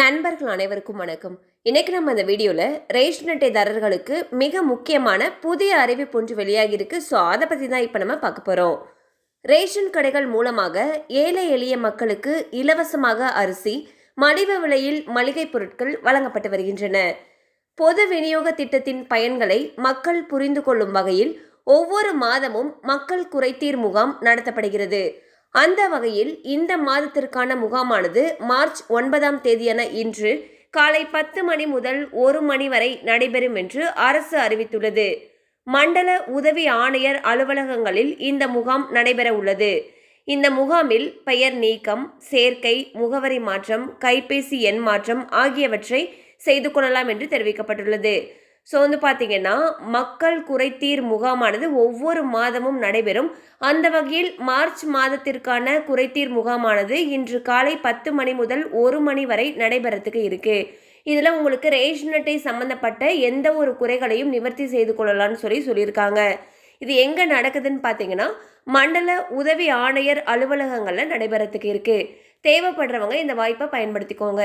நண்பர்கள் அனைவருக்கும் வணக்கம். இன்னைக்கு நம்ம இந்த வீடியோவில் ரேஷன் அட்டைதாரர்களுக்கு மிக முக்கியமான புதிய அறிவிப்பு ஒன்று வெளியாகியிருக்கு ஸோ அதை பற்றி தான் இப்போ நம்ம பார்க்க போகிறோம் ரேஷன் கடைகள் மூலமாக ஏழை எளிய மக்களுக்கு இலவசமாக அரிசி மலிவு விலையில் மளிகை பொருட்கள் வழங்கப்பட்டு வருகின்றன. பொது விநியோக திட்டத்தின் பயன்களை மக்கள் புரிந்து கொள்ளும் வகையில் ஒவ்வொரு மாதமும் மக்கள் குறைதீர் முகாம் நடத்தப்படுகிறது. அந்த வகையில் இந்த மாதத்திற்கான முகாமானது மார்ச் ஒன்பதாம் தேதியான இன்று காலை பத்து மணி முதல் ஒரு மணி வரை நடைபெறும் என்று அரசு அறிவித்துள்ளது. மண்டல உதவி ஆணையர் அலுவலகங்களில் இந்த முகாம் நடைபெற உள்ளது. இந்த முகாமில் பெயர் நீக்கம் சேர்க்கை முகவரி மாற்றம் கைபேசி எண் மாற்றம் ஆகியவற்றை செய்து கொள்ளலாம் என்று தெரிவிக்கப்பட்டுள்ளது. ஸோ வந்து பார்த்திங்கன்னா மக்கள் குறைதீர் முகாமானது ஒவ்வொரு மாதமும் நடைபெறும். அந்த வகையில் மார்ச் மாதத்திற்கான குறைதீர் முகாமானது இன்று காலை பத்து மணி முதல் ஒரு மணி வரை நடைபெறத்துக்கு இருக்குது இதில் உங்களுக்கு ரேஷன் அட்டை சம்மந்தப்பட்ட எந்த ஒரு குறைகளையும் நிவர்த்தி செய்து கொள்ளலாம்னு சொல்லி சொல்லியிருக்காங்க. இது எங்கே நடக்குதுன்னு பார்த்தீங்கன்னா மண்டல உதவி ஆணையர் அலுவலகங்களில் நடைபெறத்துக்கு இருக்குது தேவைப்படுறவங்க இந்த வாய்ப்பை பயன்படுத்திக்கோங்க.